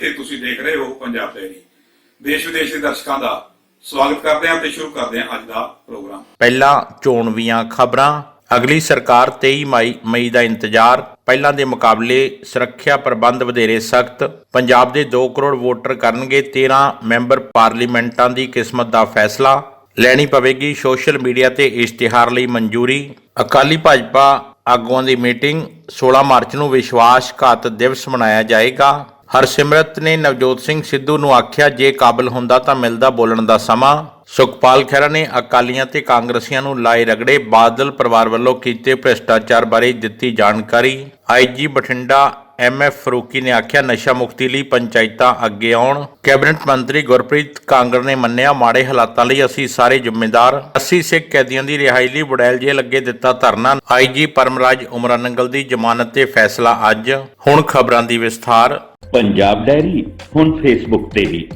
ਤੇ ਤੁਸੀਂ ਦੇਖ ਰਹੇ ਹੋ ਪੰਜਾਬ ਡੈਰੀ ਦੇਸ਼ ਵਿਦੇਸ਼ ਦੇ ਦਰਸ਼ਕਾਂ ਦਾ ਸਵਾਗਤ ਕਰਦੇ ਹਾਂ ਤੇ ਸ਼ੁਰੂ ਕਰਦੇ ਹਾਂ ਅੱਜ ਦਾ ਪ੍ਰੋਗਰਾਮ। ਪਹਿਲਾਂ ਚੋਣਵੀਆਂ ਖਬਰਾਂ। ਅਗਲੀ ਸਰਕਾਰ 23 ਮਈ ਮਈ ਦਾ ਇੰਤਜ਼ਾਰ। ਪਹਿਲਾਂ ਦੇ ਮੁਕਾਬਲੇ ਸੁਰੱਖਿਆ ਪ੍ਰਬੰਧ ਵਧੇਰੇ ਸਖਤ। ਪੰਜਾਬ ਦੇ 2 ਕਰੋੜ ਵੋਟਰ ਕਰਨਗੇ 13 ਮੈਂਬਰ ਪਾਰਲੀਮੈਂਟਾਂ ਦੀ ਕਿਸਮਤ ਦਾ ਫੈਸਲਾ। ਲੈਣੀ ਪਵੇਗੀ ਸੋਸ਼ਲ ਮੀਡੀਆ ਤੇ ਇਸ਼ਤਿਹਾਰ ਲਈ ਮਨਜ਼ੂਰੀ। ਅਕਾਲੀ ਭਾਜਪਾ ਆਗੂਆਂ ਦੀ ਮੀਟਿੰਗ। 16 ਮਾਰਚ ਨੂੰ ਵਿਸ਼ਵਾਸ ਘਾਤ ਦਿਵਸ ਮਨਾਇਆ ਜਾਏਗਾ। ਹਰਸਿਮਰਤ ਨੇ ਨਵਜੋਤ ਸਿੰਘ ਸਿੱਧੂ ਨੂੰ ਆਖਿਆ, ਜੇ ਕਾਬਲ ਹੁੰਦਾ ਤਾਂ ਮਿਲਦਾ ਬੋਲਣ ਦਾ ਸਮਾਂ। ਸੁਖਪਾਲ ਖਹਿਰਾ ਨੇ ਅਕਾਲੀਆਂ ਤੇ ਕਾਂਗਰਸੀਆਂ ਨੂੰ ਲਾਏ ਰਗੜੇ ਬਾਦਲ ਪਰਿਵਾਰ ਵੱਲੋਂ ਕੀਤੇ ਭ੍ਰਿਸ਼ਟਾਚਾਰ ਬਾਰੇ ਦਿੱਤੀ ਜਾਣਕਾਰੀ। ਆਈਜੀ ਬਠਿੰਡਾ ਐਮਐਫ ਫਰੂਕੀ ਨੇ ਆਖਿਆ, ਨਸ਼ਾ ਮੁਕਤੀ ਲਈ ਪੰਚਾਇਤਾਂ ਅੱਗੇ ਆਉਣ। ਕੈਬਨਿਟ ਮੰਤਰੀ ਗੁਰਪ੍ਰੀਤ ਕਾਂਗੜ ਨੇ ਮੰਨਿਆ, ਮਾੜੇ ਹਾਲਾਤਾਂ ਲਈ ਅਸੀਂ ਸਾਰੇ ਜ਼ਿੰਮੇਦਾਰ। 80 ਸਿੱਖ ਕੈਦੀਆਂ ਦੀ ਰਿਹਾਈ ਲਈ ਬੁੜੈਲ ਜੇਲ੍ਹ ਅੱਗੇ ਦਿੱਤਾ ਧਰਨਾ। ਆਈਜੀ ਪਰਮਰਾਜ ਉਮਰਾਨੰਗਲ ਦੀ ਜ਼ਮਾਨਤ ਤੇ ਫੈਸਲਾ ਅੱਜ। ਹੁਣ ਖਬਰਾਂ ਦੀ ਵਿਸਥਾਰ। ਪੰਜਾਬ ਡਾਇਰੀ, ਹੁਣ ਫੇਸਬੁੱਕ ਤੇ ਵੀ।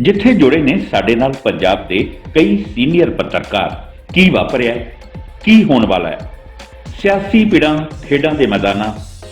ਜਿੱਥੇ ਜੁੜੇ ਨੇ ਸਾਡੇ ਨਾਲ ਪੰਜਾਬ ਦੇ ਕਈ ਸੀਨੀਅਰ ਪੱਤਰਕਾਰ। ਕੀ ਵਾਪਰਿਆ ਕੀ ਹੋਣ ਵਾਲਾ ਹੈ? ਸਿਆਸੀ ਪਿੜਾਂ ਖੇਡਾਂ ਦੇ ਮੈਦਾਨਾਂ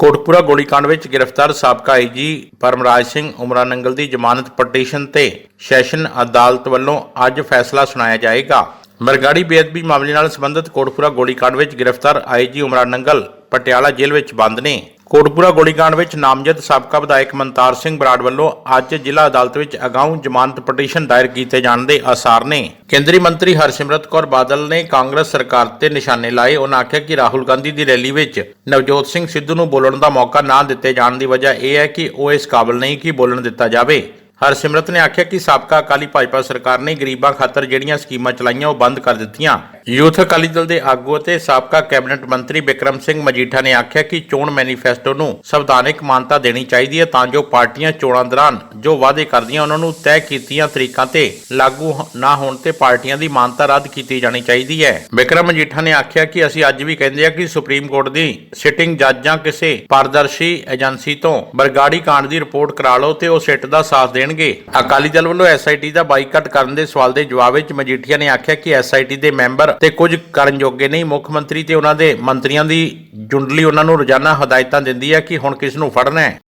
ਕੋਟਪੂਰਾ ਗੋਲੀਕਾਂਡ ਵਿੱਚ ਗ੍ਰਿਫਤਾਰ ਸਾਬਕਾ ਆਈਜੀ ਪਰਮਰਾਜ ਸਿੰਘ ਉਮਰਾ ਨੰਗਲ ਦੀ ਜ਼ਮਾਨਤ ਪਟੀਸ਼ਨ ਤੇ ਸੈਸ਼ਨ ਅਦਾਲਤ ਵੱਲੋਂ ਅੱਜ ਫੈਸਲਾ ਸੁਣਾਇਆ ਜਾਏਗਾ। ਮਰਗਾੜੀ ਬੇਅਦਬੀ ਮਾਮਲੇ ਨਾਲ ਸੰਬੰਧਿਤ ਕੋਟਪੂਰਾ ਗੋਲੀਕਾਂਡ ਵਿੱਚ ਗ੍ਰਿਫਤਾਰ IG Umranangal Patiala jail ਵਿੱਚ ਬੰਦ ਨੇ। ਕੋਟਪੂਰਾ ਗੋਲੀकांड ਵਿੱਚ ਨਾਮਜ਼ਦ ਸਾਬਕਾ ਵਿਧਾਇਕ ਮਨਤਾਰ ਸਿੰਘ ਬਰਾੜ ਵੱਲੋਂ ਅੱਜ ਜ਼ਿਲ੍ਹਾ ਅਦਾਲਤ ਵਿੱਚ ਅਗਾਊਂ ਜ਼ਮਾਨਤ ਪਟੀਸ਼ਨ ਦਾਇਰ ਕੀਤੇ ਜਾਣ ਦੇ ਆਸਾਰ ਨੇ। ਕੇਂਦਰੀ ਮੰਤਰੀ ਹਰਸਿਮਰਤ ਕੌਰ ਬਾਦਲ ਨੇ ਕਾਂਗਰਸ ਸਰਕਾਰ ਤੇ ਨਿਸ਼ਾਨੇ ਲਾਏ। ਉਹਨਾਂ ਆਖਿਆ ਕਿ ਰਾਹੁਲ ਗਾਂਧੀ ਦੀ ਰੈਲੀ ਵਿੱਚ ਨਵਜੋਤ ਸਿੰਘ ਸਿੱਧੂ ਨੂੰ ਬੋਲਣ ਦਾ ਮੌਕਾ ਨਾ ਦਿੱਤੇ ਜਾਣ ਦੀ ਵਜ੍ਹਾ ਇਹ ਹੈ ਕਿ ਉਹ ਇਸ ਕਾਬਲ ਨਹੀਂ ਕਿ ਬੋਲਣ ਦਿੱਤਾ ਜਾਵੇ। ਹਰਸਿਮਰਤ ਨੇ ਆਖਿਆ ਕਿ ਸਾਬਕਾ ਅਕਾਲੀ ਭਾਜਪਾ ਸਰਕਾਰ ਨੇ ਗਰੀਬਾਂ ਖਾਤਰ ਜਿਹੜੀਆਂ ਸਕੀਮਾਂ ਚਲਾਈਆਂ ਉਹ ਬੰਦ ਕਰ ਦਿੱਤੀਆਂ। ਯੂਥ ਅਕਾਲੀ ਦਲ ਦੇ ਆਗੂ ਅਤੇ ਸਾਬਕਾ ਕੈਬਨਿਟ ਮੰਤਰੀ ਬਿਕਰਮ ਸਿੰਘ ਮਜੀਠਾ ਨੇ ਆਖਿਆ ਕਿ ਚੋਣ ਮੈਨੀਫੈਸਟੋ ਨੂੰ ਸੰਵਿਧਾਨਿਕ ਮਾਨਤਾ ਦੇਣੀ ਚਾਹੀਦੀ ਹੈ ਤਾਂ ਜੋ ਪਾਰਟੀਆਂ ਚੋਣਾਂ ਦੌਰਾਨ ਜੋ ਵਾਅਦੇ ਕਰਦੀਆਂ ਉਹਨਾਂ ਨੂੰ ਤੈਅ ਕੀਤੀਆਂ ਤਰੀਕਾਂ ਤੇ ਲਾਗੂ ਨਾ ਹੋਣ ਤੇ ਪਾਰਟੀਆਂ ਦੀ ਮਾਨਤਾ ਰੱਦ ਕੀਤੀ ਜਾਣੀ ਚਾਹੀਦੀ ਹੈ। ਬਿਕਰਮ ਮਜੀਠਾ ਨੇ ਆਖਿਆ ਕਿ ਅਸੀਂ ਅੱਜ ਵੀ ਕਹਿੰਦੇ ਹਾਂ ਕਿ ਸੁਪਰੀਮ ਕੋਰਟ ਦੀ ਸਿਟਿੰਗ ਜੱਜ ਜਾਂ ਕਿਸੇ ਪਾਰਦਰਸ਼ੀ ਏਜੰਸੀ ਤੋਂ ਬਰਗਾੜੀ ਕਾਂਡ ਦੀ ਰਿਪੋਰਟ ਕਰਾ ਲਓ ਤੇ ਉਹ ਸਿੱਟ ਦਾ ਸਾਥ ਦੇਣਗੇ। ਅਕਾਲੀ ਦਲ ਵੱਲੋਂ ਐਸਆਈਟੀ ਦਾ ਬਾਈਕਾਟ ਕਰਨ ਦੇ ਸਵਾਲ ਦੇ ਜਵਾਬ ਵਿੱਚ ਮਜੀਠੀਆ ਨੇ ਆਖਿਆ ਕਿ ਐਸਆਈਟੀ ਦੇ ਮੈਂਬਰ ਤੇ ਕੁਝ ਕਰਨ ਯੋਗੇ ਨਹੀਂ। ਮੁੱਖ ਮੰਤਰੀ ਤੇ ਉਹਨਾਂ ਦੇ ਮੰਤਰੀਆਂ ਦੀ ਜੁੰਡਲੀ ਉਹਨਾਂ ਨੂੰ ਰੋਜ਼ਾਨਾ ਹਦਾਇਤਾਂ ਦਿੰਦੀ ਹੈ ਕਿ ਹੁਣ ਕਿਸ ਨੂੰ ਫੜਨਾ ਹੈ।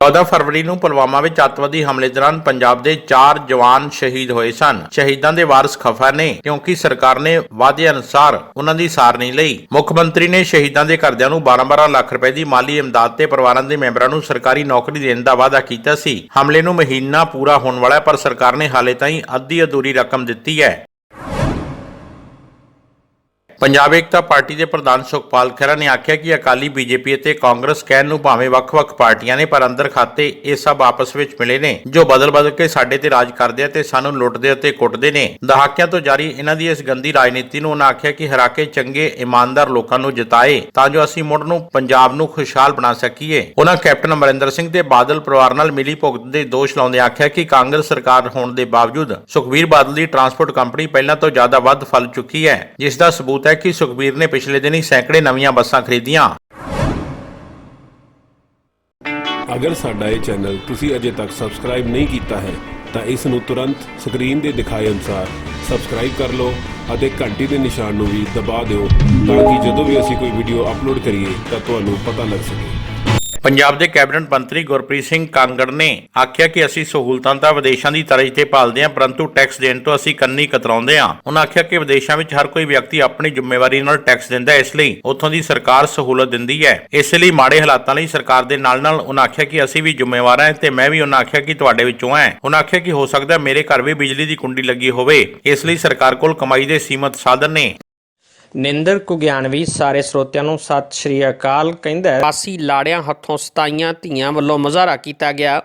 14 ਫਰਵਰੀ ਨੂੰ ਪੁਲਵਾਮਾ ਵਿੱਚ ਅੱਤਵਾਦੀ ਹਮਲੇ ਦੌਰਾਨ ਪੰਜਾਬ ਦੇ 4 ਜਵਾਨ ਸ਼ਹੀਦ ਹੋਏ ਸਨ। ਸ਼ਹੀਦਾਂ ਦੇ ਵਾਰਸ ਖਫਾ ਨੇ, ਕਿਉਂਕਿ ਸਰਕਾਰ ਨੇ ਵਾਅਦੇ ਅਨੁਸਾਰ ਉਹਨਾਂ ਦੀ ਸਾਰ ਨਹੀਂ ਲਈ ਮੁੱਖ ਮੰਤਰੀ ਨੇ ਸ਼ਹੀਦਾਂ ਦੇ ਘਰਦਿਆਂ ਨੂੰ 12-12 ਲੱਖ ਰੁਪਏ ਦੀ ਮਾਲੀ ਇਮਦਾਦ ਤੇ ਪਰਿਵਾਰਾਂ ਦੇ ਮੈਂਬਰਾਂ ਨੂੰ ਸਰਕਾਰੀ ਨੌਕਰੀ ਦੇਣ ਦਾ ਵਾਅਦਾ ਕੀਤਾ ਸੀ। ਹਮਲੇ ਨੂੰ ਮਹੀਨਾ ਪੂਰਾ ਹੋਣ ਵਾਲਾ ਪਰ ਸਰਕਾਰ ਨੇ ਹਾਲੇ ਤਾਈਂ ਅੱਧੀ ਅਧੂਰੀ ਰਕਮ ਦਿੱਤੀ ਹੈ। ਪੰਜਾਬ ਏਕਤਾ ਪਾਰਟੀ ਦੇ ਪ੍ਰਧਾਨ ਸੁਖਪਾਲ ਖਹਿਰਾ ਨੇ ਆਖਿਆ ਕਿ ਅਕਾਲੀ ਬੀਜੇਪੀ ਅਤੇ ਕਾਂਗਰਸ ਕਹਿਣ ਨੂੰ ਭਾਵੇਂ ਵੱਖ-ਵੱਖ ਪਾਰਟੀਆਂ ਨੇ, ਪਰ ਅੰਦਰ ਖਾਤੇ ਇਹ ਸਭ ਆਪਸ ਵਿੱਚ ਮਿਲੇ ਨੇ, ਜੋ ਬਦਲ-ਬਦਲ ਕੇ ਸਾਡੇ ਤੇ ਰਾਜ ਕਰਦੇ ਆ ਸਾਨੂੰ ਲੁੱਟਦੇ ਅਤੇ ਕੁੱਟਦੇ ਨੇ। ਦਹਾਕਿਆਂ ਤੋਂ ਜਾਰੀ ਇਹਨਾਂ ਦੀ ਇਸ ਗੰਦੀ ਰਾਜਨੀਤੀ ਨੂੰ ਉਹਨਾਂ ਆਖਿਆ ਕਿ ਹਰਾ ਕੇ ਚੰਗੇ, ਇਮਾਨਦਾਰ ਲੋਕਾਂ ਨੂੰ ਜਿਤਾਏ, ਤਾਂ ਜੋ ਅਸੀਂ ਮੁੜ ਨੂੰ ਪੰਜਾਬ ਨੂੰ ਖੁਸ਼ਹਾਲ ਬਣਾ ਸਕੀਏ। ਉਹਨਾਂ ਕੈਪਟਨ ਅਮਰਿੰਦਰ ਸਿੰਘ ਤੇ ਬਾਦਲ ਪਰਿਵਾਰ ਨਾਲ ਮਿਲੀ ਭੁਗਤ ਦੇ ਦੋਸ਼ ਲਾਉਂਦੇ ਆਖਿਆ ਕਿ ਕਾਂਗਰਸ ਸਰਕਾਰ ਹੋਣ ਦੇ ਬਾਵਜੂਦ ਸੁਖਬੀਰ ਬਾਦਲ ਦੀ ਟਰਾਂਸਪੋਰਟ ਕੰਪਨੀ ਪਹਿਲਾਂ ਤੋਂ ਜ਼ਿਆਦਾ ਵੱਧ ਫਲ ਚੁੱਕੀ ਹੈ, ਜਿਸ ਦਾ ਸਬੂਤ ਹੈ ਕਿ ਸੁਖਬੀਰ ਨੇ ਪਿਛਲੇ ਦਿਨੀ ਸੈਂਕੜੇ ਨਵੀਆਂ ਬੱਸਾਂ ਖਰੀਦੀਆਂ। ਅਗਰ ਸਾਡਾ ਇਹ ਚੈਨਲ ਤੁਸੀਂ ਅਜੇ ਤੱਕ ਸਬਸਕ੍ਰਾਈਬ ਨਹੀਂ ਕੀਤਾ ਹੈ, ਤਾਂ ਇਸ ਨੂੰ ਤੁਰੰਤ ਸਕਰੀਨ ਦੇ ਦਿਖਾਏ ਅਨੁਸਾਰ ਸਬਸਕ੍ਰਾਈਬ ਕਰ ਲਓ ਅਤੇ ਘੰਟੀ ਦੇ ਨਿਸ਼ਾਨ ਨੂੰ ਵੀ ਦਬਾ ਦਿਓ ਤਾਂ ਕਿ ਜਦੋਂ ਵੀ ਅਸੀਂ ਕੋਈ ਵੀਡੀਓ ਅਪਲੋਡ ਕਰੀਏ, ਤਾਂ ਤੁਹਾਨੂੰ ਪਤਾ ਲੱਗ ਸਕੇ। ਪੰਜਾਬ ਦੇ ਕੈਬਨਿਟ ਮੰਤਰੀ ਗੁਰਪ੍ਰੀਤ ਸਿੰਘ ਕਾਂਗੜ ਨੇ ਆਖਿਆ ਕਿ ਅਸੀਂ ਸਹੂਲਤਾਂ ਤਾਂ ਵਿਦੇਸ਼ਾਂ ਦੀ ਤਰ੍ਹਾਂ ਤੇ ਪਾਲਦੇ ਹਾਂ, ਪਰੰਤੂ ਟੈਕਸ ਦੇਣ ਤੋਂ ਅਸੀਂ ਕੰਨੀ ਕਤਰਾਉਂਦੇ ਹਾਂ। ਉਹਨਾਂ ਆਖਿਆ ਕਿ ਵਿਦੇਸ਼ਾਂ ਵਿੱਚ ਹਰ ਕੋਈ ਵਿਅਕਤੀ ਆਪਣੀ ਜ਼ਿੰਮੇਵਾਰੀ ਨਾਲ ਟੈਕਸ ਦਿੰਦਾ ਹੈ, ਇਸ ਲਈ ਉੱਥੋਂ ਦੀ ਸਰਕਾਰ ਸਹੂਲਤ ਦਿੰਦੀ ਹੈ। ਇਸ ਲਈ ਮਾੜੇ ਹਾਲਾਤਾਂ ਲਈ ਸਰਕਾਰ ਦੇ ਨਾਲ ਨਾਲ ਉਹਨਾਂ ਆਖਿਆ ਕਿ ਅਸੀਂ ਵੀ ਜ਼ਿੰਮੇਵਾਰ ਹਾਂ ਤੇ ਮੈਂ ਵੀ ਉਹਨਾਂ ਆਖਿਆ ਕਿ ਤੁਹਾਡੇ ਵਿੱਚੋਂ ਹਾਂ। ਉਹਨਾਂ ਆਖਿਆ ਕਿ ਹੋ ਸਕਦਾ ਮੇਰੇ ਘਰ ਵੀ ਬਿਜਲੀ ਦੀ ਕੁੰਡੀ ਲੱਗੀ ਹੋਵੇ। ਇਸ ਲਈ ਸਰਕਾਰ ਕੋਲ ਕਮਾਈ ਦੇ ਸੀਮਤ ਸਾਧਨ ਨੇ। ਨਿੰਦਰ ਕੁਗਿਆਨਵੀ ਸਾਰੇ ਸਰੋਤਿਆਂ ਨੂੰ ਸਤਿ ਸ਼੍ਰੀ ਅਕਾਲ ਕਹਿੰਦਾ ਹੈ, ਪ੍ਰਵਾਸੀ ਲਾੜਿਆਂ ਹੱਥੋਂ ਸਤਾਈਆਂ ਧੀਆਂ ਵੱਲੋਂ ਮੁਜ਼ਾਹਰਾ ਕੀਤਾ ਗਿਆ।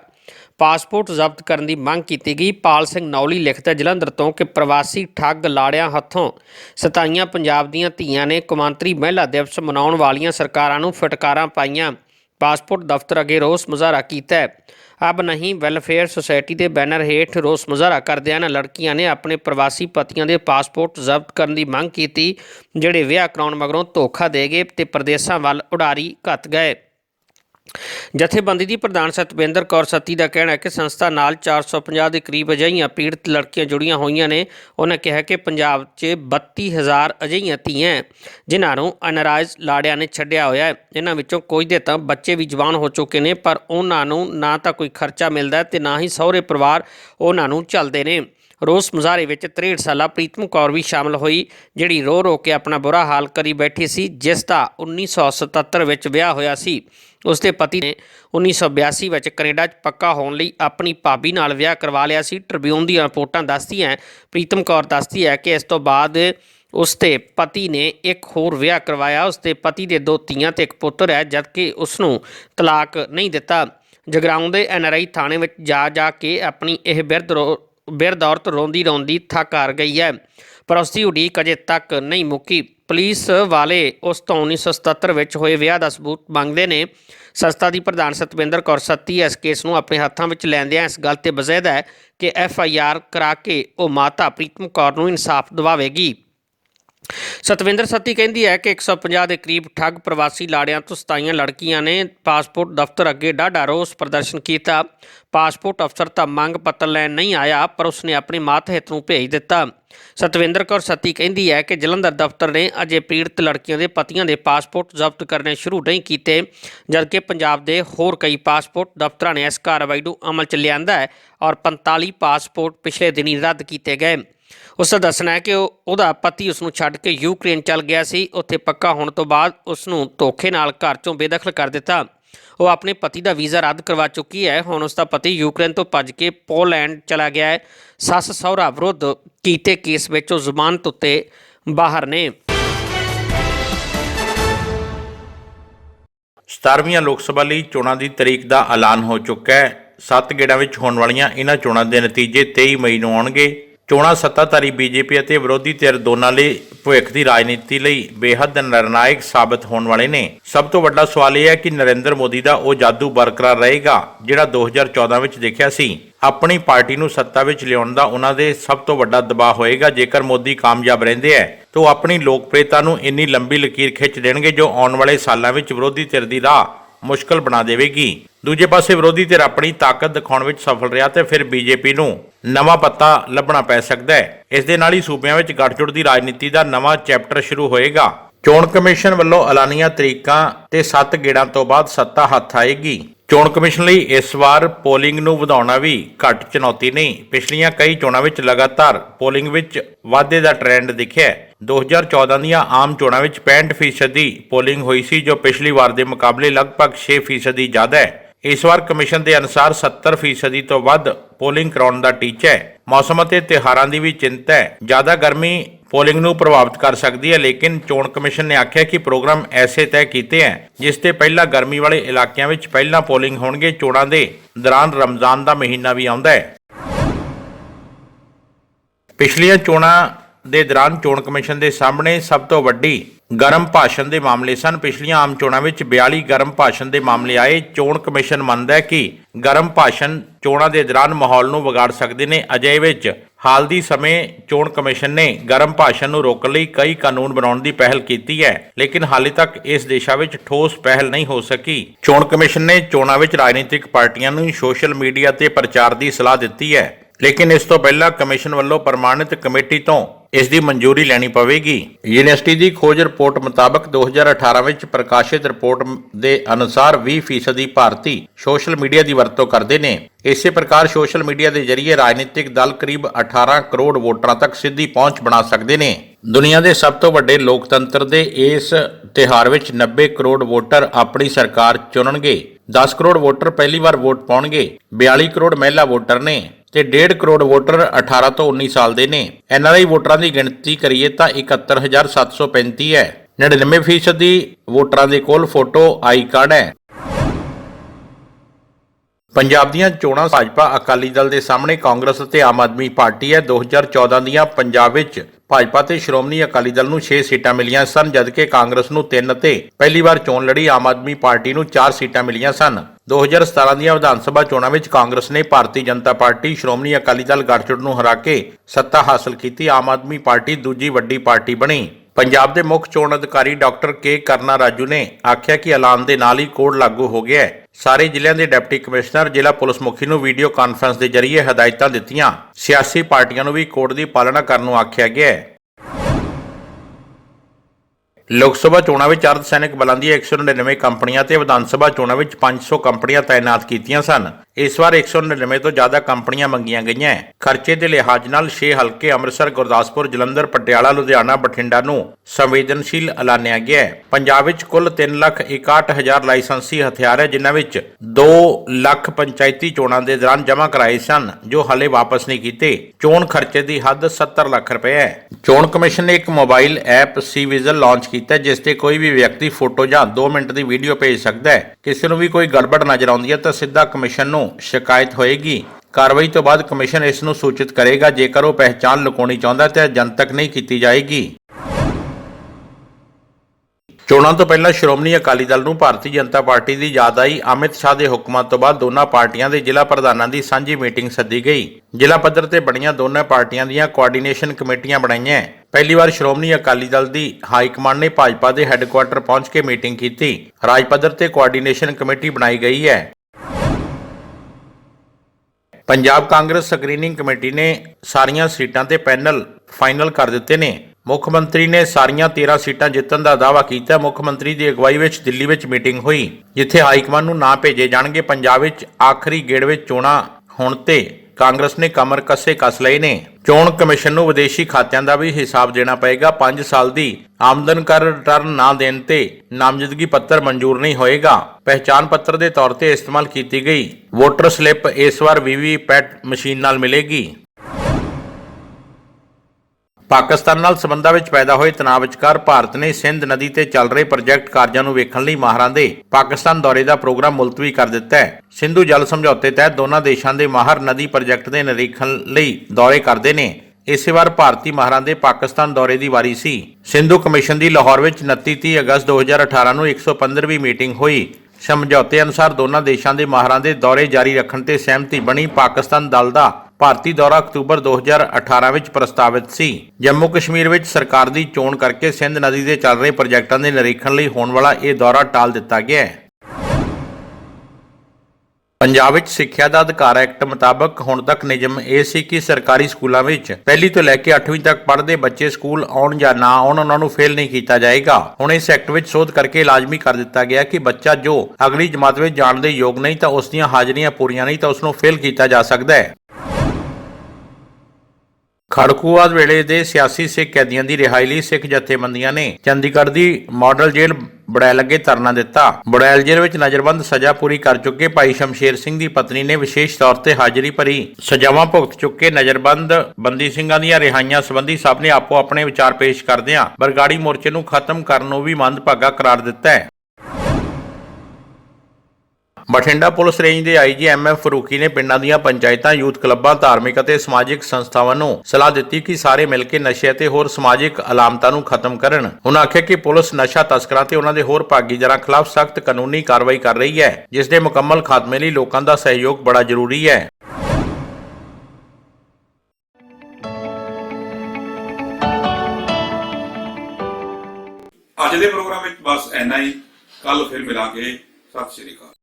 ਪਾਸਪੋਰਟ ਜ਼ਬਤ ਕਰਨ ਦੀ ਮੰਗ ਕੀਤੀ ਗਈ। ਪਾਲ ਸਿੰਘ ਨੌਲੀ ਲਿਖਦਾ ਜਲੰਧਰ ਤੋਂ ਕਿ ਪ੍ਰਵਾਸੀ ਠੱਗ ਲਾੜਿਆਂ ਹੱਥੋਂ ਸਤਾਈਆਂ ਪੰਜਾਬ ਦੀਆਂ ਧੀਆਂ ਨੇ ਕੌਮਾਂਤਰੀ ਮਹਿਲਾ ਦਿਵਸ ਮਨਾਉਣ ਵਾਲੀਆਂ ਸਰਕਾਰਾਂ ਨੂੰ ਫਟਕਾਰਾਂ ਪਾਈਆਂ। ਪਾਸਪੋਰਟ ਦਫ਼ਤਰ ਅੱਗੇ ਰੋਸ ਮੁਜ਼ਾਹਰਾ ਕੀਤਾ ਹੈ। ਅਬ ਨਹੀਂ, ਵੈਲਫੇਅਰ ਸੁਸਾਇਟੀ ਦੇ ਬੈਨਰ ਹੇਠ ਰੋਸ ਮੁਜ਼ਾਹਰਾ ਕਰਦਿਆਂ ਨਾ ਲੜਕੀਆਂ ਨੇ ਆਪਣੇ ਪ੍ਰਵਾਸੀ ਪਤੀਆਂ ਦੇ ਪਾਸਪੋਰਟ ਜ਼ਬਤ ਕਰਨ ਦੀ ਮੰਗ ਕੀਤੀ, ਜਿਹੜੇ ਵਿਆਹ ਕਰਾਉਣ ਮਗਰੋਂ ਧੋਖਾ ਦੇ ਗਏ ਤੇ ਪ੍ਰਦੇਸ਼ਾਂ ਵੱਲ ਉਡਾਰੀ ਘੱਟ ਗਏ। ਜਥੇਬੰਦੀ ਦੀ ਪ੍ਰਧਾਨ ਸਤਵਿੰਦਰ ਕੌਰ ਸੱਤੀ ਦਾ ਕਹਿਣਾ ਹੈ ਕਿ ਸੰਸਥਾ ਨਾਲ 450 ਦੇ ਕਰੀਬ ਅਜਿਹੀਆਂ ਪੀੜਤ ਲੜਕੀਆਂ ਜੁੜੀਆਂ ਹੋਈਆਂ ਨੇ। ਉਹਨਾਂ ਕਿਹਾ ਕਿ ਪੰਜਾਬ 'ਚ 32000 ਅਜਿਹੀਆਂ ਧੀਆਂ ਜਿਨ੍ਹਾਂ ਨੂੰ ਅਨਰਾਈਜ਼ ਲਾੜਿਆਂ ਨੇ ਛੱਡਿਆ ਹੋਇਆ ਹੈ। ਇਹਨਾਂ ਵਿੱਚੋਂ ਕੁਝ ਦੇ ਤਾਂ ਬੱਚੇ ਵੀ ਜਵਾਨ ਹੋ ਚੁੱਕੇ ਨੇ, ਪਰ ਉਹਨਾਂ ਨੂੰ ਨਾ ਤਾਂ ਕੋਈ ਖਰਚਾ ਮਿਲਦਾ ਹੈ ਤੇ ਨਾ ਹੀ ਸਹੁਰੇ ਪਰਿਵਾਰ ਉਹਨਾਂ ਨੂੰ ਚੱਲਦੇ ਨੇ। ਰੋਸ ਮੁਜ਼ਾਹਰੇ ਵਿੱਚ 63 ਸਾਲਾ ਪ੍ਰੀਤਮ ਕੌਰ ਵੀ ਸ਼ਾਮਲ ਹੋਈ, ਜਿਹੜੀ ਰੋ ਰੋ ਕੇ ਆਪਣਾ ਬੁਰਾ ਹਾਲ ਕਰੀ ਬੈਠੀ ਸੀ, ਜਿਸ ਦਾ 1977 ਵਿੱਚ ਵਿਆਹ ਹੋਇਆ ਸੀ। ਉਸ ਦੇ ਪਤੀ ਨੇ 1982 ਵਿੱਚ ਕੈਨੇਡਾ 'ਚ ਪੱਕਾ ਹੋਣ ਲਈ ਆਪਣੀ ਭਾਬੀ ਨਾਲ ਵਿਆਹ ਕਰਵਾ ਲਿਆ ਸੀ। ਟ੍ਰਿਬਿਊਨ ਦੀਆਂ ਰਿਪੋਰਟਾਂ ਦੱਸਦੀਆਂ ਪ੍ਰੀਤਮ ਕੌਰ ਦੱਸਦੀ ਹੈ ਕਿ ਇਸ ਤੋਂ ਬਾਅਦ ਉਸ ਦੇ ਪਤੀ ਨੇ ਇੱਕ ਹੋਰ ਵਿਆਹ ਕਰਵਾਇਆ। ਉਸ ਦੇ ਪਤੀ ਦੇ ਦੋ ਧੀਆਂ ਤੇ ਇੱਕ ਪੁੱਤਰ ਹੈ ਜਦਕਿ ਉਸ ਨੂੰ ਤਲਾਕ ਨਹੀਂ ਦਿੱਤਾ। ਜਗਰਾਉਂ ਦੇ ਐਨਆਰਆਈ ਥਾਣੇ ਵਿੱਚ ਜਾ ਜਾ ਕੇ ਆਪਣੀ ਇਹ ਬਿਰਧ ਰੋ- ਬਿਰਧ ਔਰਤ ਰੋਂਦੀ ਰੋਂਦੀ ਥੱਕ ਹਾਰ ਗਈ ਹੈ। ਪਰ ਉਸ ਦੀ ਉਡੀਕ ਅਜੇ ਤੱਕ ਨਹੀਂ ਮੁੱਕੀ। ਪੁਲਿਸ ਵਾਲੇ ਉਸ ਤੋਂ 1977 ਵਿੱਚ ਹੋਏ ਵਿਆਹ ਦਾ ਸਬੂਤ ਮੰਗਦੇ ਨੇ। ਸੰਸਥਾ ਦੀ ਪ੍ਰਧਾਨ ਸਤਵਿੰਦਰ ਕੌਰ ਸੱਤੀ ਇਸ ਕੇਸ ਨੂੰ ਆਪਣੇ ਹੱਥਾਂ ਵਿੱਚ ਲੈਂਦਿਆਂ ਇਸ ਗੱਲ ਤੇ ਬਜ਼ੈਦ ਹੈ ਕਿ ਐਫ ਆਈ ਆਰ ਕਰਾ ਕੇ ਉਹ ਮਾਤਾ ਪ੍ਰੀਤਮ ਕੌਰ ਨੂੰ ਇਨਸਾਫ ਦਿਵਾਵੇਗੀ। ਸਤਵਿੰਦਰ ਸੱਤੀ ਕਹਿੰਦੀ ਹੈ ਕਿ 150 ਦੇ ਕਰੀਬ ਠੱਗ ਪ੍ਰਵਾਸੀ ਲਾੜਿਆਂ ਤੋਂ 27 ਲੜਕੀਆਂ ਨੇ ਪਾਸਪੋਰਟ ਦਫ਼ਤਰ ਅੱਗੇ ਡਾਢਾ ਰੋਸ ਪ੍ਰਦਰਸ਼ਨ ਕੀਤਾ। ਪਾਸਪੋਰਟ ਅਫਸਰ ਤਾਂ ਮੰਗ ਪੱਤਰ ਲੈਣ ਨਹੀਂ ਆਇਆ, ਪਰ ਉਸਨੇ ਆਪਣੀ ਮਾਤ ਹਿੱਤ ਨੂੰ ਭੇਜ ਦਿੱਤਾ। ਸਤਵਿੰਦਰ ਕੌਰ ਸੱਤੀ ਕਹਿੰਦੀ ਹੈ ਕਿ ਜਲੰਧਰ ਦਫ਼ਤਰ ਨੇ ਅਜੇ ਪੀੜਤ ਲੜਕੀਆਂ ਦੇ ਪਤੀਆਂ ਦੇ ਪਾਸਪੋਰਟ ਜ਼ਬਤ ਕਰਨੇ ਸ਼ੁਰੂ ਨਹੀਂ ਕੀਤੇ, ਜਦਕਿ ਪੰਜਾਬ ਦੇ ਹੋਰ ਕਈ ਪਾਸਪੋਰਟ ਦਫ਼ਤਰਾਂ ਨੇ ਇਸ ਕਾਰਵਾਈ ਨੂੰ ਅਮਲ ਚ ਲਿਆਂਦਾ ਹੈ ਔਰ 45 ਪਾਸਪੋਰਟ ਪਿਛਲੇ ਦਿਨੀ ਰੱਦ ਕੀਤੇ ਗਏ। ਉਸ ਦਾ ਦੱਸਣਾ ਹੈ ਕਿ ਉਹਦਾ ਪਤੀ ਉਸ ਨੂੰ ਛੱਡ ਕੇ ਯੂਕਰੇਨ ਚਲ ਗਿਆ ਸੀ। ਉੱਥੇ ਪੱਕਾ ਹੋਣ ਤੋਂ ਬਾਅਦ ਉਸ ਨੂੰ ਧੋਖੇ ਨਾਲ ਘਰ ਚੋਂ ਬੇਦਖਲ ਕਰ ਦਿੱਤਾ। ਉਹ ਆਪਣੇ ਪਤੀ ਦਾ ਵੀਜ਼ਾ ਰੱਦ ਕਰਵਾ ਚੁੱਕੀ ਹੈ। ਹੁਣ ਉਸ ਦਾ ਪਤੀ ਯੂਕਰੇਨ ਤੋਂ ਭੱਜ ਕੇ ਪੋਲੈਂਡ ਚਲਾ ਗਿਆ ਹੈ। ਸੱਸ ਸਹੁਰਾ ਵਿਰੁੱਧ ਕੀਤੇ ਕੇਸ ਵਿੱਚ ਉਹ ਜ਼ਮਾਨਤ ਉੱਤੇ ਬਾਹਰ ਨੇ। 17ਵੀਆਂ ਲੋਕ ਸਭਾ ਲਈ ਚੋਣਾਂ ਦੀ ਤਰੀਕ ਦਾ ਐਲਾਨ ਹੋ ਚੁੱਕਾ ਹੈ। ਸੱਤ ਗੇੜਾਂ ਵਿੱਚ ਹੋਣ ਵਾਲੀਆਂ ਇਹਨਾਂ ਚੋਣਾਂ ਦੇ ਨਤੀਜੇ 23 ਮਈ ਨੂੰ ਆਉਣਗੇ। ਚੋਣਾਂ ਸੱਤਾਧਾਰੀ ਬੀਜੇਪੀ ਅਤੇ ਵਿਰੋਧੀ ਧਿਰ ਦੋਨਾਂ ਲਈ ਭਵਿੱਖ ਦੀ ਰਾਜਨੀਤੀ ਲਈ ਬੇਹੱਦ ਨਿਰਣਾਇਕ ਸਾਬਤ ਹੋਣ ਵਾਲੇ ਨੇ। ਸਭ ਤੋਂ ਵੱਡਾ ਸਵਾਲ ਇਹ ਹੈ ਕਿ ਨਰਿੰਦਰ ਮੋਦੀ ਦਾ ਉਹ ਜਾਦੂ ਬਰਕਰਾਰ ਰਹੇਗਾ ਜਿਹੜਾ 2014 ਵਿੱਚ ਦੇਖਿਆ ਸੀ। ਆਪਣੀ ਪਾਰਟੀ ਨੂੰ ਸੱਤਾ ਵਿੱਚ ਲਿਆਉਣ ਦਾ ਉਹਨਾਂ ਦੇ ਸਭ ਤੋਂ ਵੱਡਾ ਦਬਾਅ ਹੋਏਗਾ ਜੇਕਰ ਮੋਦੀ ਕਾਮਯਾਬ ਰਹਿੰਦੇ ਹੈ। ਤਾਂ ਉਹ ਆਪਣੀ ਲੋਕਪ੍ਰਿਯਤਾ ਨੂੰ ਇੰਨੀ ਲੰਬੀ ਲਕੀਰ ਖਿੱਚ ਦੇਣਗੇ ਜੋ ਆਉਣ ਵਾਲੇ ਸਾਲਾਂ ਵਿੱਚ ਵਿਰੋਧੀ ਧਿਰ ਦੀ ਰਾਹ ਮੁਸ਼ਕਲ ਬਣਾ ਦੇਵੇਗੀ। ਦੂਜੇ ਪਾਸੇ ਵਿਰੋਧੀ ਧਿਰ ਆਪਣੀ ਤਾਕਤ ਦਿਖਾਉਣ ਵਿੱਚ ਸਫਲ ਰਿਹਾ ਤੇ ਫਿਰ ਬੀਜੇਪੀ ਨੂੰ ਨਵਾਂ ਪੱਤਾ ਲੱਭਣਾ ਪੈ ਸਕਦਾ ਹੈ। ਇਸ ਦੇ ਨਾਲ ਹੀ ਸੂਬਿਆਂ ਵਿੱਚ ਗੱਠਜੋੜ ਦੀ ਰਾਜਨੀਤੀ ਦਾ ਨਵਾਂ ਚੈਪਟਰ ਸ਼ੁਰੂ ਹੋਏਗਾ। ਚੋਣ ਕਮਿਸ਼ਨ ਵੱਲੋਂ ਐਲਾਨੀਆਂ ਤਰੀਕਾਂ ਤੇ 7 ਗੇੜਾਂ ਤੋਂ ਬਾਅਦ ਸੱਤਾ ਹੱਥ ਆਏਗੀ। ਚੋਣ ਕਮਿਸ਼ਨ ਲਈ ਇਸ ਵਾਰ ਪੋਲਿੰਗ ਨੂੰ ਵਧਾਉਣਾ ਵੀ ਘੱਟ ਚੁਣੌਤੀ ਨਹੀਂ। ਪਿਛਲੀਆਂ ਕਈ ਚੋਣਾਂ ਵਿੱਚ ਲਗਾਤਾਰ ਪੋਲਿੰਗ ਵਿੱਚ ਵਾਧੇ ਦਾ ਟ੍ਰੈਂਡ ਦਿਖਿਆ ਹੈ। 2014 ਦੀਆਂ ਆਮ ਚੋਣਾਂ ਵਿੱਚ 65% ਦੀ ਪੋਲਿੰਗ ਹੋਈ ਸੀ, ਜੋ ਪਿਛਲੀ ਵਾਰ ਦੇ ਮੁਕਾਬਲੇ ਲਗਭਗ 6% ਦੀ ਜ਼ਿਆਦਾ ਹੈ। ਇਸ ਵਾਰ ਕਮਿਸ਼ਨ ਦੇ ਅਨੁਸਾਰ 70% ਤੋਂ ਵੱਧ ਪੋਲਿੰਗ ਕਰਾਉਣ ਦਾ ਟੀਚਾ ਹੈ। ਮੌਸਮ ਅਤੇ ਤਿਉਹਾਰਾਂ ਦੀ ਵੀ ਚਿੰਤਾ ਹੈ। ਜ਼ਿਆਦਾ ਗਰਮੀ ਪੋਲਿੰਗ ਨੂੰ ਪ੍ਰਭਾਵਿਤ ਕਰ ਸਕਦੀ ਹੈ, ਲੇਕਿਨ ਚੋਣ ਕਮਿਸ਼ਨ ਨੇ ਆਖਿਆ ਕਿ ਪ੍ਰੋਗਰਾਮ ਐਸੇ ਤੈਅ ਕੀਤੇ ਹੈ, ਜਿਸ ਤੇ ਪਹਿਲਾਂ ਗਰਮੀ ਵਾਲੇ ਇਲਾਕਿਆਂ ਵਿੱਚ ਪਹਿਲਾਂ ਪੋਲਿੰਗ ਹੋਣਗੇ। ਚੋਣਾਂ ਦੇ ਦੌਰਾਨ ਰਮਜ਼ਾਨ ਦਾ ਮਹੀਨਾ ਵੀ ਆਉਂਦਾ ਹੈ। ਪਿਛਲੀਆਂ ਚੋਣਾਂ ਦੇ ਦੌਰਾਨ ਚੋਣ ਕਮਿਸ਼ਨ ਦੇ ਸਾਹਮਣੇ ਸਭ ਤੋਂ ਵੱਡੀ ਗਰਮ ਭਾਸ਼ਣ ਦੇ ਮਾਮਲੇ ਸਨ। ਪਿਛਲੀਆਂ ਆਮ ਚੋਣਾਂ ਵਿੱਚ 42 ਗਰਮ ਭਾਸ਼ਣ ਦੇ ਮਾਮਲੇ ਆਏ। ਚੋਣ ਕਮਿਸ਼ਨ ਮੰਨਦਾ ਹੈ ਕਿ ਗਰਮ ਭਾਸ਼ਣ ਚੋਣਾਂ ਦੇ ਦੌਰਾਨ ਮਾਹੌਲ ਨੂੰ ਵਿਗਾੜ ਸਕਦੇ ਨੇ। ਅਜਿਹੇ ਵਿੱਚ ਹਾਲ ਦੀ ਸਮੇਂ ਚੋਣ ਕਮਿਸ਼ਨ ਨੇ ਗਰਮ ਭਾਸ਼ਣ ਨੂੰ ਰੋਕਣ ਲਈ ਕਈ ਕਾਨੂੰਨ ਬਣਾਉਣ ਦੀ ਪਹਿਲ ਕੀਤੀ ਹੈ, ਲੇਕਿਨ ਹਾਲੇ ਤੱਕ ਇਸ ਦਿਸ਼ਾ ਵਿੱਚ ਠੋਸ ਪਹਿਲ ਨਹੀਂ ਹੋ ਸਕੀ। ਚੋਣ ਕਮਿਸ਼ਨ ਨੇ ਚੋਣਾਂ ਵਿੱਚ ਰਾਜਨੀਤਿਕ ਪਾਰਟੀਆਂ ਨੂੰ ਸੋਸ਼ਲ ਮੀਡੀਆ ਤੇ ਪ੍ਰਚਾਰ ਦੀ ਸਲਾਹ ਦਿੱਤੀ ਹੈ। ਲੇਕਿਨ ਇਸ ਤੋਂ ਪਹਿਲਾਂ ਕਮਿਸ਼ਨ ਵੱਲੋਂ ਪ੍ਰਮਾਣਿਤ ਕਮੇਟੀ ਤੋਂ ਇਸ ਦੀ ਮਨਜ਼ੂਰੀ ਲੈਣੀ ਪਵੇਗੀ। ਯੂਨੀਵਰਸਿਟੀ ਦੀ ਖੋਜ ਰਿਪੋਰਟ ਮੁਤਾਬਕ 2018 ਵਿੱਚ ਪ੍ਰਕਾਸ਼ਿਤ ਰਿਪੋਰਟ ਦੇ ਅਨੁਸਾਰ 20% ਭਾਰਤੀ ਸੋਸ਼ਲ ਮੀਡੀਆ ਦੀ ਵਰਤੋਂ ਕਰਦੇ ਨੇ। ਇਸੇ ਪ੍ਰਕਾਰ ਸੋਸ਼ਲ ਮੀਡੀਆ ਦੇ ਜ਼ਰੀਏ ਰਾਜਨੀਤਿਕ ਦਲ ਕਰੀਬ 18 ਕਰੋੜ ਵੋਟਰਾਂ ਤੱਕ ਸਿੱਧੀ ਪਹੁੰਚ ਬਣਾ ਸਕਦੇ ਨੇ। ਦੁਨੀਆ ਦੇ ਸਭ ਤੋਂ ਵੱਡੇ ਲੋਕਤੰਤਰ ਦੇ ਇਸ ਤਿਹਾਰ ਵਿੱਚ 90 ਕਰੋੜ ਵੋਟਰ ਆਪਣੀ ਸਰਕਾਰ ਚੁਣਨਗੇ। 10 ਕਰੋੜ ਵੋਟਰ ਪਹਿਲੀ ਵਾਰ ਵੋਟ ਪਾਉਣਗੇ। 42 ਕਰੋੜ ਮਹਿਲਾ ਵੋਟਰ ਨੇ। ਤੇ 1.5 ਕਰੋੜ ਵੋਟਰ 18 ਤੋਂ 19 ਸਾਲ ਦੇ ਨੇ। ਐਨਆਰਆਈ ਵੋਟਰਾਂ ਦੀ ਗਿਣਤੀ ਕਰੀਏ ਤਾਂ 71735 ਹੈ। 99% ਦੀ ਵੋਟਰਾਂ ਦੇ ਕੋਲ ਫੋਟੋ, ਆਈ ਕਾਰਡ ਹੈ। ਪੰਜਾਬ ਦੀਆਂ ਚੋਣਾਂ ਭਾਜਪਾ ਅਕਾਲੀ ਦਲ ਦੇ ਸਾਹਮਣੇ ਕਾਂਗਰਸ ਅਤੇ ਆਮ ਆਦਮੀ ਪਾਰਟੀ ਹੈ। 2014 ਦੀਆਂ ਪੰਜਾਬ ਵਿੱਚ ਭਾਜਪਾ ਤੇ ਸ਼੍ਰੋਮਣੀ ਅਕਾਲੀ ਦਲ ਨੂੰ 6 ਸੀਟਾਂ ਮਿਲੀਆਂ ਸਨ, ਜਦਕਿ ਕਾਂਗਰਸ ਨੂੰ 3 ਅਤੇ ਪਹਿਲੀ ਵਾਰ ਚੋਣ ਲੜੀ ਆਮ ਆਦਮੀ ਪਾਰਟੀ ਨੂੰ 4 ਸੀਟਾਂ ਮਿਲੀਆਂ ਸਨ। 2017 ਦੀਆਂ ਵਿਧਾਨ ਸਭਾ ਚੋਣਾਂ ਵਿੱਚ ਕਾਂਗਰਸ ਨੇ ਭਾਰਤੀ ਜਨਤਾ ਪਾਰਟੀ, ਸ਼੍ਰੋਮਣੀ ਅਕਾਲੀ ਦਲ ਗੱਠਜੋੜ ਨੂੰ ਹਰਾ ਕੇ ਸੱਤਾ ਹਾਸਲ ਕੀਤੀ, ਆਮ ਆਦਮੀ ਪਾਰਟੀ ਦੂਜੀ ਵੱਡੀ ਪਾਰਟੀ ਬਣੀ। ਪੰਜਾਬ ਦੇ ਮੁੱਖ ਚੋਣ ਅਧਿਕਾਰੀ ਡਾਕਟਰ ਕੇ ਕਰਨਾ ਰਾਜੂ ਨੇ ਆਖਿਆ ਕਿ ਐਲਾਨ ਦੇ ਨਾਲ ਹੀ ਕੋਡ ਲਾਗੂ ਹੋ ਗਿਆ ਹੈ। ਸਾਰੇ ਜ਼ਿਲ੍ਹਿਆਂ ਦੇ ਡਿਪਟੀ ਕਮਿਸ਼ਨਰ, ਜ਼ਿਲ੍ਹਾ ਪੁਲਿਸ ਮੁਖੀ ਨੂੰ ਵੀਡੀਓ ਕਾਨਫਰੰਸ ਦੇ ਜ਼ਰੀਏ ਹਦਾਇਤਾਂ ਦਿੱਤੀਆਂ। ਸਿਆਸੀ ਪਾਰਟੀਆਂ ਨੂੰ ਵੀ ਕੋਡ ਦੀ ਪਾਲਣਾ ਕਰਨ ਨੂੰ ਆਖਿਆ ਗਿਆ ਹੈ। ਲੋਕ ਸਭਾ ਚੋਣਾਂ ਵਿੱਚ ਅਰਧ ਸੈਨਿਕ ਬਲਾਂ ਦੀਆਂ 199 ਕੰਪਨੀਆਂ ਤੇ ਵਿਧਾਨ ਸਭਾ ਚੋਣਾਂ ਵਿੱਚ 500 ਕੰਪਨੀਆਂ ਤਾਇਨਾਤ ਕੀਤੀਆਂ ਸਨ। ਇਸ ਵਾਰ 199 ਤੋਂ ਜ਼ਿਆਦਾ ਕੰਪਨੀਆਂ ਮੰਗੀਆਂ ਗਈਆਂ ਖਰਚੇ ਦੇ ਲਿਹਾਜ਼ ਨਾਲ 6 ਹਲਕੇ ਅੰਮ੍ਰਿਤਸਰ, ਗੁਰਦਾਸਪੁਰ, ਜਲੰਧਰ, ਪਟਿਆਲਾ, ਲੁਧਿਆਣਾ, ਬਠਿੰਡਾ ਨੂੰ ਸੰਵੇਦਨਸ਼ੀਲ ਐਲਾਨਿਆ ਗਿਆ ਹੈ। ਪੰਜਾਬ ਵਿੱਚ ਕੁੱਲ 361000 ਲਾਇਸੈਂਸੀ ਹਥਿਆਰ ਹੈ, ਜਿਨ੍ਹਾਂ ਵਿੱਚ 2 ਲੱਖ ਪੰਚਾਇਤੀ ਚੋਣਾਂ ਦੇ ਦੌਰਾਨ ਜਮ੍ਹਾਂ ਕਰਾਏ ਸਨ, ਜੋ ਹਾਲੇ ਵਾਪਸ ਨਹੀਂ ਕੀਤੇ। ਚੋਣ ਖਰਚੇ ਦੀ ਹੱਦ 70 ਲੱਖ ਰੁਪਏ ਹੈ। ਚੋਣ ਕਮਿਸ਼ਨ ਨੇ ਇੱਕ mobile app C vigil launch ਕੀਤਾ, ਜਿਸ ਤੇ ਕੋਈ ਵੀ ਵਿਅਕਤੀ ਫੋਟੋ ਜਾਂ 2 ਮਿੰਟ ਦੀ ਵੀਡੀਓ ਭੇਜ ਸਕਦਾ ਹੈ। ਕਿਸੇ ਨੂੰ ਵੀ ਕੋਈ ਗੜਬੜ ਨਜ਼ਰ ਆਉਂਦੀ ਹੈ ਤਾਂ ਸਿੱਧਾ ਕਮਿਸ਼ਨ ਨੂੰ ਸ਼ਿਕਾਇਤ ਹੋਏਗੀ। ਕਾਰਵਾਈ ਤੋਂ ਬਾਅਦ ਕਮਿਸ਼ਨ ਇਸ ਨੂੰ ਸੂਚਿਤ ਕਰੇਗਾ, ਜੇਕਰ ਉਹ ਪਹਿਚਾਣ ਲੁਕਾਉਣੀ ਚਾਹੁੰਦਾ ਹੈ ਜਨਤਕ ਨਹੀਂ ਕੀਤੀ ਜਾਏਗੀ। ਚੋਣਾਂ ਤੋਂ ਪਹਿਲਾਂ ਸ਼੍ਰੋਮਣੀ ਅਕਾਲੀ ਦਲ ਨੂੰ ਭਾਰਤੀ ਜਨਤਾ ਪਾਰਟੀ ਦੀ ਯਾਦ ਆਈ। ਅਮਿਤ ਸ਼ਾਹ ਦੇ ਹੁਕਮਾਂ ਤੋਂ ਬਾਅਦ ਦੋਨਾਂ ਪਾਰਟੀਆਂ ਦੇ ਜ਼ਿਲ੍ਹਾ ਪ੍ਰਧਾਨਾਂ ਦੀ ਸਾਂਝੀ ਮੀਟਿੰਗ ਸੱਦੀ ਗਈ। ਜ਼ਿਲ੍ਹਾ ਪੱਧਰ ਤੇ ਬਣੀਆਂ ਦੋਨਾਂ ਪਾਰਟੀਆਂ ਦੀਆਂ ਕੋਆਰਡੀਨੇਸ਼ਨ ਕਮੇਟੀਆਂ ਬਣਾਈਆਂ। ਪਹਿਲੀ ਵਾਰ ਸ਼੍ਰੋਮਣੀ ਅਕਾਲੀ ਦਲ ਦੀ ਹਾਈ ਕਮਾਂਡ ਨੇ ਭਾਜਪਾ ਦੇ ਹੈੱਡਕੁਆਰਟਰ ਪਹੁੰਚ ਕੇ ਮੀਟਿੰਗ ਕੀਤੀ। ਰਾਜ ਪੱਧਰ ਤੇ ਕੋਆਰਡੀਨੇਸ਼ਨ ਕਮੇਟੀ ਬਣਾਈ ਗਈ ਹੈ। ਪੰਜਾਬ ਕਾਂਗਰਸ ਸਕਰੀਨਿੰਗ ਕਮੇਟੀ ਨੇ ਸਾਰੀਆਂ ਸੀਟਾਂ ਤੇ ਪੈਨਲ ਫਾਈਨਲ ਕਰ ਦਿੱਤੇ ਨੇ। ਮੁੱਖ ਮੰਤਰੀ ਨੇ ਸਾਰੀਆਂ 13 ਸੀਟਾਂ ਜਿੱਤਣ ਦਾ ਦਾਅਵਾ ਕੀਤਾ। ਮੁੱਖ ਮੰਤਰੀ ਦੀ ਅਗਵਾਈ ਵਿੱਚ ਦਿੱਲੀ ਵਿੱਚ ਮੀਟਿੰਗ ਹੋਈ, ਜਿੱਥੇ ਹਾਈ ਨੂੰ ਨਾਂ ਭੇਜੇ ਜਾਣਗੇ। ਪੰਜਾਬ ਵਿੱਚ ਆਖਰੀ ਗੇੜ ਵਿੱਚ ਚੋਣਾਂ ਹੋਣ ਤੇ ਕਾਂਗਰਸ ਨੇ ਕਮਰ ਕੱਸੇ ਕੱਸ ਲਏ ਨੇ। ਚੋਣ ਕਮਿਸ਼ਨ ਨੂੰ ਵਿਦੇਸ਼ੀ ਖਾਤਿਆਂ ਦਾ ਵੀ ਹਿਸਾਬ ਦੇਣਾ ਪਏਗਾ। 5 ਸਾਲ ਦੀ ਆਮਦਨ ਕਰ ਰਿਟਰਨ ਨਾ ਦੇਣ ਤੇ ਨਾਮਜ਼ਦਗੀ ਪੱਤਰ ਮਨਜ਼ੂਰ ਨਹੀਂ ਹੋਏਗਾ। ਪਹਿਚਾਨ ਪੱਤਰ ਦੇ ਤੌਰ ਤੇ ਇਸਤੇਮਾਲ ਕੀਤੀ ਗਈ। ਵੋਟਰ ਸਲਿੱਪ ਇਸ ਵਾਰ ਵੀਵੀਪੈਟ ਮਸ਼ੀਨ ਨਾਲ ਮਿਲੇਗੀ। ਪਾਕਿਸਤਾਨ ਨਾਲ ਸਬੰਧਾਂ ਵਿੱਚ ਪੈਦਾ ਹੋਏ ਤਣਾਅ ਵਿਚਕਾਰ ਭਾਰਤ ਨੇ ਸਿੰਧ ਨਦੀ ਤੇ ਚੱਲ ਰਹੇ ਪ੍ਰੋਜੈਕਟ ਕਾਰਜਾਂ ਨੂੰ ਵੇਖਣ ਲਈ ਮਾਹਰਾਂ ਦੇ ਪਾਕਿਸਤਾਨ ਦੌਰੇ ਦਾ ਪ੍ਰੋਗਰਾਮ ਮੁਲਤਵੀ ਕਰ ਦਿੱਤਾ ਹੈ। ਸਿੰਧੂ ਜਲ ਸਮਝੌਤੇ ਤਹਿਤ ਦੋਨਾਂ ਦੇਸ਼ਾਂ ਦੇ ਮਾਹਰ ਨਦੀ ਪ੍ਰੋਜੈਕਟ ਦੇ ਨਿਰੀਖਣ ਲਈ ਦੌਰੇ ਕਰਦੇ ਨੇ। ਇਸੇ ਵਾਰ ਭਾਰਤੀ ਮਾਹਰਾਂ ਦੇ ਪਾਕਿਸਤਾਨ ਦੌਰੇ ਦੀ ਵਾਰੀ ਸੀ। ਸਿੰਧੂ ਕਮਿਸ਼ਨ ਦੀ ਲਾਹੌਰ ਵਿੱਚ 29 ਅਗਸਤ 2018 ਨੂੰ 115ਵੀਂ ਮੀਟਿੰਗ ਹੋਈ। ਸਮਝੌਤੇ ਅਨੁਸਾਰ ਦੋਨਾਂ ਦੇਸ਼ਾਂ ਦੇ ਮਾਹਰਾਂ ਦੇ ਦੌਰੇ ਜਾਰੀ ਰੱਖਣ ਤੇ ਸਹਿਮਤੀ ਬਣੀ ਪਾਕਿਸਤਾਨ ਦਲ ਦਾ ਭਾਰਤੀ ਦੌਰਾ ਅਕਤੂਬਰ 2018 ਵਿੱਚ ਪ੍ਰਸਤਾਵਿਤ ਸੀ। ਜੰਮੂ ਕਸ਼ਮੀਰ ਵਿੱਚ ਸਰਕਾਰ ਦੀ ਚੋਣ ਕਰਕੇ ਸਿੰਧ ਨਦੀ ਦੇ ਚੱਲ ਰਹੇ ਪ੍ਰੋਜੈਕਟਾਂ ਦੇ ਨਿਰੀਖਣ ਲਈ ਹੋਣ ਵਾਲਾ ਇਹ ਦੌਰਾ ਟਾਲ ਦਿੱਤਾ ਗਿਆ ਹੈ। ਪੰਜਾਬ ਵਿੱਚ ਸਿੱਖਿਆ ਦਾ ਅਧਿਕਾਰ ਐਕਟ ਮੁਤਾਬਕ ਹੁਣ ਤੱਕ ਨਿਯਮ ਇਹ ਸੀ ਕਿ ਸਰਕਾਰੀ ਸਕੂਲਾਂ ਵਿੱਚ ਪਹਿਲੀ ਤੋਂ ਲੈ ਕੇ 8ਵੀਂ ਤੱਕ ਪੜ੍ਹਦੇ ਬੱਚੇ ਸਕੂਲ ਆਉਣ ਜਾਂ ਨਾ ਆਉਣ ਉਹਨਾਂ ਨੂੰ ਫੇਲ ਨਹੀਂ ਕੀਤਾ ਜਾਏਗਾ। ਹੁਣ ਇਸ ਐਕਟ ਵਿੱਚ ਸੋਧ ਕਰਕੇ ਲਾਜ਼ਮੀ ਕਰ ਦਿੱਤਾ ਗਿਆ ਕਿ ਬੱਚਾ ਜੋ ਅਗਲੀ ਜਮਾਤ ਵਿੱਚ ਜਾਣ ਦੇ ਯੋਗ ਨਹੀਂ ਤਾਂ ਉਸ ਦੀਆਂ ਹਾਜ਼ਰੀਆਂ ਪੂਰੀਆਂ ਨਹੀਂ ਤਾਂ ਉਸ ਨੂੰ ਫੇਲ ਕੀਤਾ ਜਾ ਸਕਦਾ ਹੈ। ਖੜਕੂਵਾਦ ਵੇਲੇ ਦੇ ਸਿਆਸੀ ਸਿੱਖ ਕੈਦੀਆਂ ਦੀ ਰਿਹਾਈ ਲਈ ਸਿੱਖ ਜਥੇਬੰਦੀਆਂ ਨੇ ਚੰਡੀਗੜ੍ਹ ਦੀ ਮਾਡਲ ਜੇਲ੍ਹ ਬੜੈਲ ਅੱਗੇ ਧਰਨਾ ਦਿੱਤਾ। ਬੜੈਲ ਜੇਲ੍ਹ ਵਿੱਚ ਨਜ਼ਰਬੰਦ ਸਜ਼ਾ ਪੂਰੀ ਕਰ ਚੁੱਕੇ ਭਾਈ ਸ਼ਮਸ਼ੇਰ ਸਿੰਘ ਦੀ ਪਤਨੀ ਨੇ ਵਿਸ਼ੇਸ਼ ਤੌਰ ਤੇ ਹਾਜ਼ਰੀ ਭਰੀ। ਸਜ਼ਾਵਾਂ ਭੁਗਤ ਚੁੱਕੇ ਨਜ਼ਰਬੰਦ ਬੰਦੀ ਸਿੰਘਾਂ ਦੀਆਂ ਰਿਹਾਈਆਂ ਸੰਬੰਧੀ ਸਭ ਨੇ ਆਪੋ ਆਪਣੇ ਵਿਚਾਰ ਪੇਸ਼ ਕਰਦਿਆਂ ਬਰਗਾੜੀ ਮੋਰਚੇ ਨੂੰ ਖਤਮ ਕਰਨ ਨੂੰ ਵੀ ਮੰਦਭਾਗਾ ਕਰਾਰ ਦਿੱਤਾ ਹੈ। ਬਠਿੰਡਾ ਪੁਲਿਸ ਰੇਂਜ ਦੇ ਆਈਜੀ ਐਮਐਫ ਫਰੂਕੀ ਨੇ ਪਿੰਡਾਂ ਦੀਆਂ ਪੰਚਾਇਤਾਂ, ਯੂਥ ਕਲੱਬਾਂ, ਧਾਰਮਿਕ ਅਤੇ ਸਮਾਜਿਕ ਸੰਸਥਾਵਾਂ ਨੂੰ ਸਲਾਹ ਦਿੱਤੀ ਕਿ ਸਾਰੇ ਮਿਲ ਕੇ ਨਸ਼ੇ ਅਤੇ ਹੋਰ ਸਮਾਜਿਕ ਅਲਾਮਤਾਂ ਨੂੰ ਖਤਮ ਕਰਨ। ਉਹਨਾਂ ਆਖਿਆ ਕਿ ਪੁਲਿਸ ਨਸ਼ਾ ਤਸਕਰਾਂ ਤੇ ਉਹਨਾਂ ਦੇ ਹੋਰ ਭਾਗੀਦਾਰਾਂ ਖਿਲਾਫ ਸਖਤ ਕਾਨੂੰਨੀ ਕਾਰਵਾਈ ਕਰ ਰਹੀ ਹੈ, ਜਿਸ ਦੇ ਮੁਕੰਮਲ ਖਾਤਮੇ ਲਈ ਲੋਕਾਂ ਦਾ ਸਹਿਯੋਗ ਬੜਾ ਜ਼ਰੂਰੀ ਹੈ। ਅੱਜ ਦੇ ਪ੍ਰੋਗਰਾਮ ਵਿੱਚ ਬਸ ਇੰਨਾ ਹੀ। ਕੱਲ ਫਿਰ ਮਿਲਾਂਗੇ। ਸਤਿ ਸ਼੍ਰੀ ਅਕਾਲ।